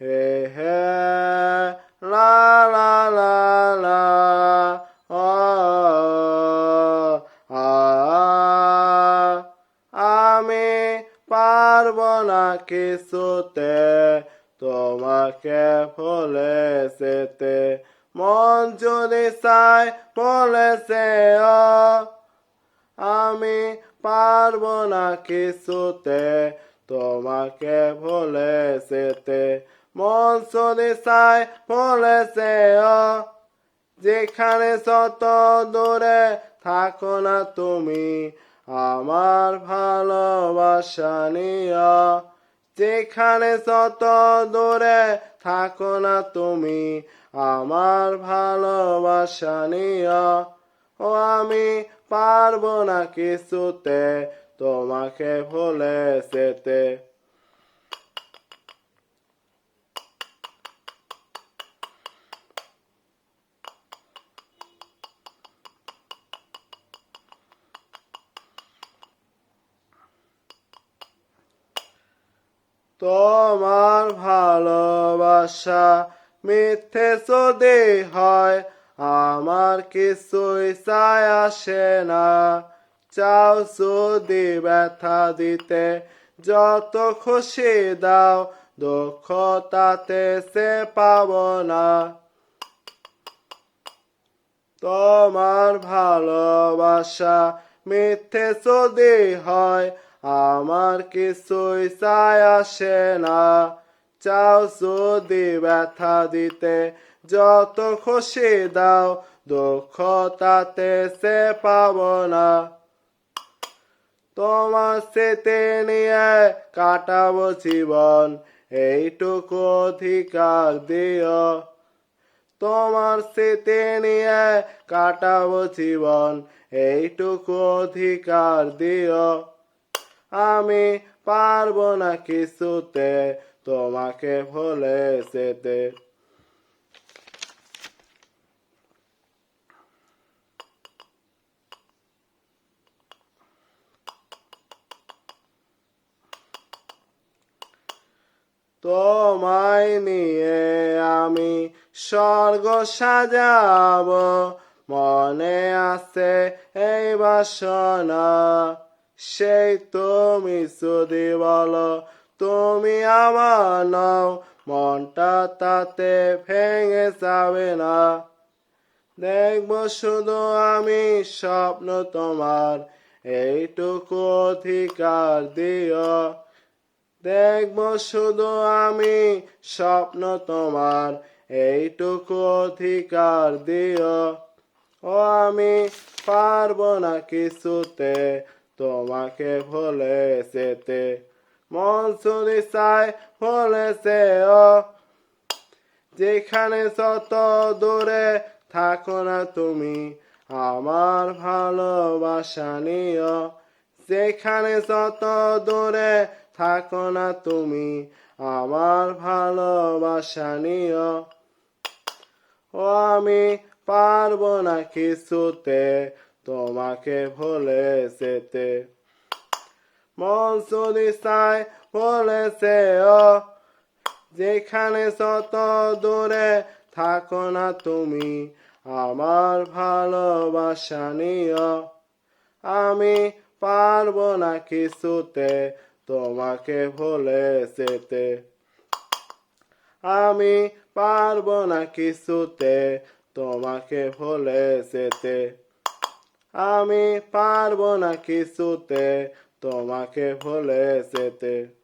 হে হে লা লা লা লা আ আমি পারব না কিছুতে, তোমাকে ভুলে যেতে। মন যদি চাই বলেছে আমি পারব না কিছুতে, তোমাকে ভুলে যেতে। মন চাই বলেছে ও যেখানে যত দূরে থাকো না তুমি, আমার ভালোবাসা নিয়া যেখানে যত দূরে থাকো না তুমি, আমার ভালোবাসা নিয়া ও, আমি পারব না কিছুতে, তোমাকে ভুলে যেতে। তোমার ভালোবাসা মিথ্যে যদি হয়, আমার কিছুই চাই আসে না। চাও যদি ব্যথা দিতে, যত খুশি দাও দুঃখ তাতে সে পাব না। তোমার ভালোবাসা মিথ্যে যদি হয় আমার কিছুই চাই আসে না। চাও যদি ব্যথা দিতে, যত খুশি দাও দুঃখ তাতে সে পাব না। তোমার স্মৃতি নিয়ে কাটাবো জীবন, এইটুকু অধিকার দিও। তোমার স্মৃতি নিয়ে কাটাবো জীবন, এইটুকু অধিকার দিও। আমি পারব না কিছুতে, তোমাকে ভুলে যেতে। তোমায় নিয়ে আমি স্বর্গ সাজাব, মনে আছে এই বাসনা। সেই তুমি যদি বলো তুমি আমার নাও, মনটা তাতে ভেঙে যাবে না। দেখব শুধু আমি স্বপ্ন তোমার, এইটুকু অধিকার দিও। দেখব শুধু আমি স্বপ্ন তোমার, এইটুকু অধিকার দিও। ও আমি পারব না কিছুতে তোমাকে ভুলে যেতে মন শুধু চাই বলেছে ও যেখানে যত দূরে থাকো না তুমি, আমার ভালোবাসা নিও। যেখানে যত দূরে থাকো না তুমি, আমার ভালোবাসা নিও। ও আমি পারব না কিছুতে তোমাকে ভুলে যেতে মন যদি চাই বলেছে ও। যেখানে যত দূরে থাকো না তুমি, আমার ভালোবাসা নিও। আমি পারব না কিছুতে, তোমাকে ভুলে যেতে আমি পারব না কিছুতে, তোমাকে ভুলে যেতে আমি পারব না কিছুতে তোমাকে ভুলে যেতে।